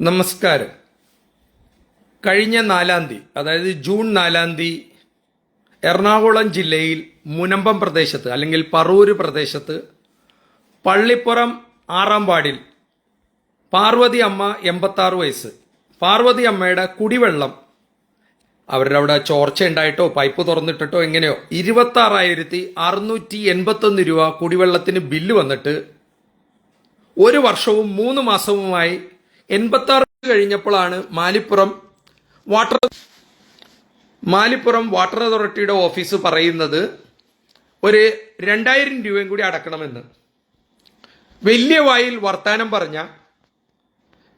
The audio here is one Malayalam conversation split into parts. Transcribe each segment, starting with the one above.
നമസ്കാരം. കഴിഞ്ഞ നാലാം തീയതി അതായത് ജൂൺ നാലാം തീയതി എറണാകുളം ജില്ലയിൽ മുനമ്പം പ്രദേശത്ത് അല്ലെങ്കിൽ പറൂര് പ്രദേശത്ത് പള്ളിപ്പുറം ആറാം വാർഡിൽ പാർവതി അമ്മ എൺപത്താറ് വയസ്സ്. പാർവതി അമ്മയുടെ കുടിവെള്ളം അവരുടെ അവിടെ ചോർച്ച ഉണ്ടായിട്ടോ പൈപ്പ് തുറന്നിട്ടിട്ടോ എങ്ങനെയോ ഇരുപത്തി ആറായിരത്തി അറുന്നൂറ്റി എൺപത്തൊന്ന് രൂപ കുടിവെള്ളത്തിന് ബില്ല് വന്നിട്ട് ഒരു വർഷവും മൂന്ന് മാസവുമായി എൺപത്തി ആറ് കഴിഞ്ഞപ്പോഴാണ് മാലിപ്പുറം വാട്ടർ മാലിപ്പുറം വാട്ടർ അതോറിറ്റിയുടെ ഓഫീസ് പറയുന്നത് ഒരു രണ്ടായിരം രൂപയും കൂടി അടക്കണമെന്ന്. വലിയ വായിൽ വർത്താനം പറഞ്ഞ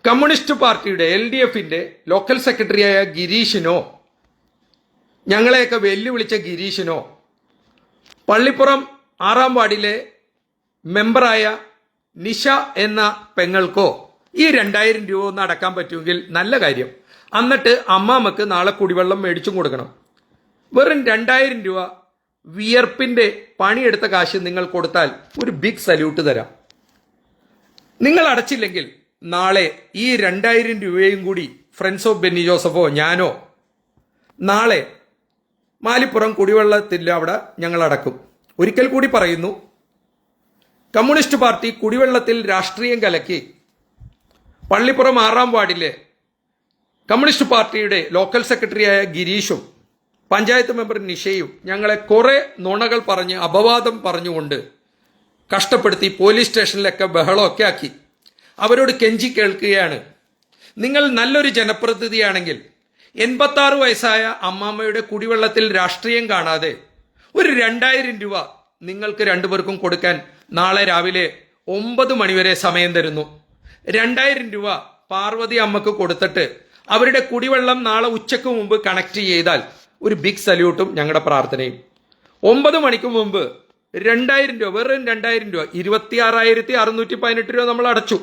കമ്മ്യൂണിസ്റ്റ് പാർട്ടിയുടെ എൽ ഡി എഫിന്റെ ലോക്കൽ സെക്രട്ടറിയായ ഗിരീഷിനോ ഞങ്ങളെയൊക്കെ വെല്ലുവിളിച്ച ഗിരീഷിനോ പള്ളിപ്പുറം ആറാം വാർഡിലെ മെമ്പറായ നിഷ എന്ന പെങ്ങൾക്കോ ഈ രണ്ടായിരം രൂപ ഒന്ന് അടക്കാൻ പറ്റുമെങ്കിൽ നല്ല കാര്യം. എന്നിട്ട് അമ്മാമ്മക്ക് നാളെ കുടിവെള്ളം മേടിച്ചും കൊടുക്കണം. വെറും രണ്ടായിരം രൂപ വിയർപ്പിന്റെ പണിയെടുത്ത കാശ് നിങ്ങൾ കൊടുത്താൽ ഒരു ബിഗ് സല്യൂട്ട് തരാം. നിങ്ങൾ അടച്ചില്ലെങ്കിൽ നാളെ ഈ രണ്ടായിരം രൂപയും കൂടി ഫ്രണ്ട്സ് ഓഫ് ബെന്നി ജോസഫോ ഞാനോ നാളെ മാലിപ്പുറം കുടിവെള്ളത്തിൽ അവിടെ ഞങ്ങൾ അടക്കും. ഒരിക്കൽ കൂടി പറയുന്നു കമ്മ്യൂണിസ്റ്റ് പാർട്ടി കുടിവെള്ളത്തിൽ രാഷ്ട്രീയം കലക്കി പള്ളിപ്പുറം ആറാം വാർഡിലെ കമ്മ്യൂണിസ്റ്റ് പാർട്ടിയുടെ ലോക്കൽ സെക്രട്ടറിയായ ഗിരീഷും പഞ്ചായത്ത് മെമ്പർ നിഷയും ഞങ്ങളെ കുറെ നുണകൾ പറഞ്ഞ് അപവാദം പറഞ്ഞുകൊണ്ട് കഷ്ടപ്പെടുത്തി പോലീസ് സ്റ്റേഷനിലൊക്കെ ബഹളമൊക്കെ ആക്കി. അവരോട് കെഞ്ചി കേൾക്കുകയാണ്. നിങ്ങൾ നല്ലൊരു ജനപ്രതിനിധിയാണെങ്കിൽ എൺപത്തി ആറ് വയസ്സായ അമ്മാമ്മയുടെ കുടിവെള്ളത്തിൽ രാഷ്ട്രീയം കാണാതെ ഒരു രണ്ടായിരം രൂപ നിങ്ങൾക്ക് രണ്ടുപേർക്കും കൊടുക്കാൻ നാളെ രാവിലെ ഒമ്പത് മണിവരെ സമയം തരുന്നു. രണ്ടായിരം രൂപ പാർവതി അമ്മയ്ക്ക് കൊടുത്തിട്ട് അവരുടെ കുടിവെള്ളം നാളെ ഉച്ചയ്ക്ക് മുമ്പ് കണക്ട് ചെയ്താൽ ഒരു ബിഗ് സല്യൂട്ടും ഞങ്ങളുടെ പ്രാർത്ഥനയും. ഒമ്പത് മണിക്ക് മുമ്പ് രണ്ടായിരം രൂപ വെറും രണ്ടായിരം രൂപ ഇരുപത്തി ആറായിരത്തി അറുന്നൂറ്റി പതിനെട്ട് രൂപ നമ്മൾ അടച്ചു.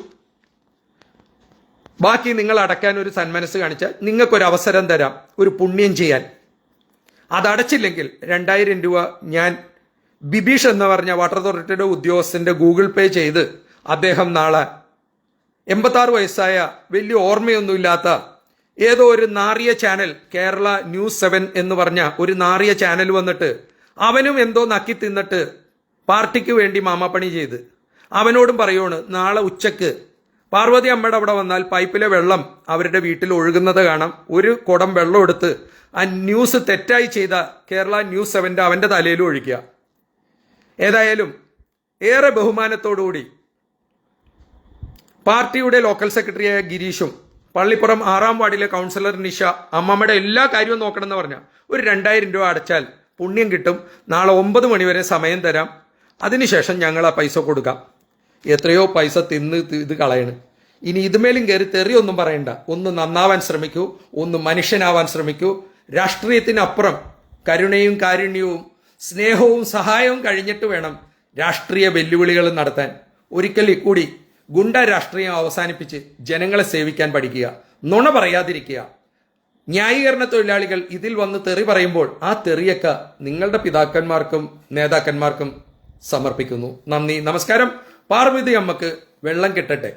ബാക്കി നിങ്ങൾ അടക്കാൻ ഒരു സന്മനസ് കാണിച്ചാൽ നിങ്ങൾക്കൊരു അവസരം തരാം ഒരു പുണ്യം ചെയ്യാൻ. അതടച്ചില്ലെങ്കിൽ രണ്ടായിരം രൂപ ഞാൻ ബിബീഷ് എന്ന് പറഞ്ഞ വാട്ടർ അതോറിറ്റിയുടെ ഉദ്യോഗസ്ഥന്റെ ഗൂഗിൾ പേ ചെയ്ത് അദ്ദേഹം നാളെ എൺപത്താറ് വയസ്സായ വലിയ ഓർമ്മയൊന്നുമില്ലാത്ത ഏതോ ഒരു നാറിയ ചാനൽ കേരള ന്യൂസ് സെവൻ എന്ന് പറഞ്ഞ ഒരു നാറിയ ചാനൽ വന്നിട്ട് അവനും എന്തോ നക്കി തിന്നിട്ട് പാർട്ടിക്ക് വേണ്ടി മാമാപ്പണി ചെയ്ത്. അവനോടും പറയുവാണ് നാളെ ഉച്ചയ്ക്ക് പാർവതി അമ്മയുടെ അവിടെ വന്നാൽ പൈപ്പിലെ വെള്ളം അവരുടെ വീട്ടിൽ ഒഴുകുന്നത് കാണാം. ഒരു കുടം വെള്ളം എടുത്ത് ആ ന്യൂസ് തെറ്റായി ചെയ്ത കേരള ന്യൂസ് സെവന്റെ അവന്റെ തലയിലും ഒഴിക്കുക. ഏതായാലും ഏറെ ബഹുമാനത്തോടുകൂടി പാർട്ടിയുടെ ലോക്കൽ സെക്രട്ടറിയായ ഗിരീഷും പള്ളിപ്പുറം ആറാം വാർഡിലെ കൗൺസിലർ നിഷ അമ്മമ്മയുടെ എല്ലാ കാര്യവും നോക്കണമെന്ന് പറഞ്ഞ ഒരു രണ്ടായിരം രൂപ അടച്ചാൽ പുണ്യം കിട്ടും. നാളെ ഒമ്പത് മണിവരെ സമയം തരാം. അതിനുശേഷം ഞങ്ങൾ ആ പൈസ കൊടുക്കാം. എത്രയോ പൈസ തിന്ന് ഇത് കളയണ്. ഇനി ഇതുമേലും കയറി തെറിയൊന്നും പറയണ്ട. ഒന്ന് നന്നാവാൻ ശ്രമിക്കൂ. ഒന്ന് മനുഷ്യനാവാൻ ശ്രമിക്കൂ. രാഷ്ട്രീയത്തിനപ്പുറം കരുണയും കാരുണ്യവും സ്നേഹവും സഹായവും കഴിഞ്ഞിട്ട് വേണം രാഷ്ട്രീയ വെല്ലുവിളികൾ നടത്താൻ. ഒരിക്കൽ കൂടി ഗുണ്ട രാഷ്ട്രീയം അവസാനിപ്പിച്ച് ജനങ്ങളെ സേവിക്കാൻ പഠിക്കുക നുണ പറയാതിരിക്കുക. ന്യായീകരണ തൊഴിലാളികൾ ഇതിൽ വന്ന് തെറി പറയുമ്പോൾ ആ തെറിയൊക്കെ നിങ്ങളുടെ പിതാക്കന്മാർക്കും നേതാക്കന്മാർക്കും സമർപ്പിക്കുന്നു. നന്ദി. നമസ്കാരം. പാർവതി അമ്മയ്ക്ക് വെള്ളം കിട്ടട്ടെ.